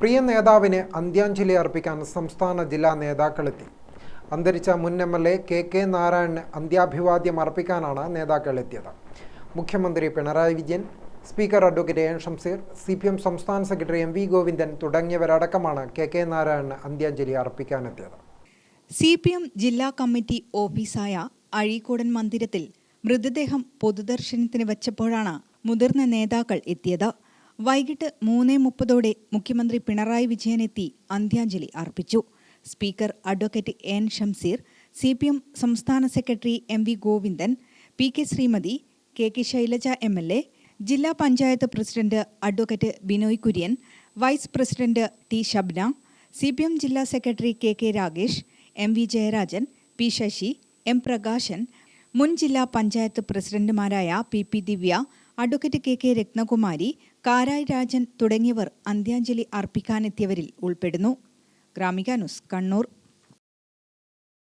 പ്രിയ നേതാവിന് അന്ത്യാഞ്ജലി അർപ്പിക്കാൻ സംസ്ഥാന ജില്ലാ നേതാക്കളെത്തി. അന്തരിച്ച മുൻ M L A K K നാരായണന് അന്ത്യാഭിവാദ്യം അർപ്പിക്കാനാണ് നേതാക്കൾ എത്തിയത് മുഖ്യമന്ത്രി Pinarayi Vijayan speaker advocate N Shamseer C P M സംസ്ഥാന സെക്രട്ടറി എം വി ഗോവിന്ദൻ തുടങ്ങിയവരടക്കമാണ് കെ കെ നാരായണന് അന്ത്യാഞ്ജലി അർപ്പിക്കാനെത്തിയത്. സി പി എം ജില്ലാ കമ്മിറ്റി ഓഫീസായ അഴീക്കോടൻ മന്ദിരത്തിൽ മൃതദേഹം പൊതുദർശനത്തിന് വച്ചപ്പോഴാണ് മുതിർന്ന നേതാക്കൾ എത്തിയത്. വൈകിട്ട് മൂന്ന് മുപ്പതോടെ മുഖ്യമന്ത്രി പിണറായി വിജയനെത്തി അന്ത്യാഞ്ജലി അർപ്പിച്ചു. Speaker advocate N Shamseer C P M സംസ്ഥാന secretary M V Govindan P K Sreemathi K K Shailaja M L A ജില്ലാ panchayat president advocate Binoy Kurian vice president T Shabna C P M ജില്ലാ secretary K K Ragesh M V Jayarajan P Sasi M Prakashan മുൻ ജില്ലാ പഞ്ചായത്ത് പ്രസിഡന്റുമാരായ P P Divya advocate K K Ratnakumari Karayi Rajan തുടങ്ങിയവർ അന്ത്യാഞ്ജലി അർപ്പിക്കാനെത്തിയവരിൽ ഉൾപ്പെടുന്നു. Gramika news Kannur.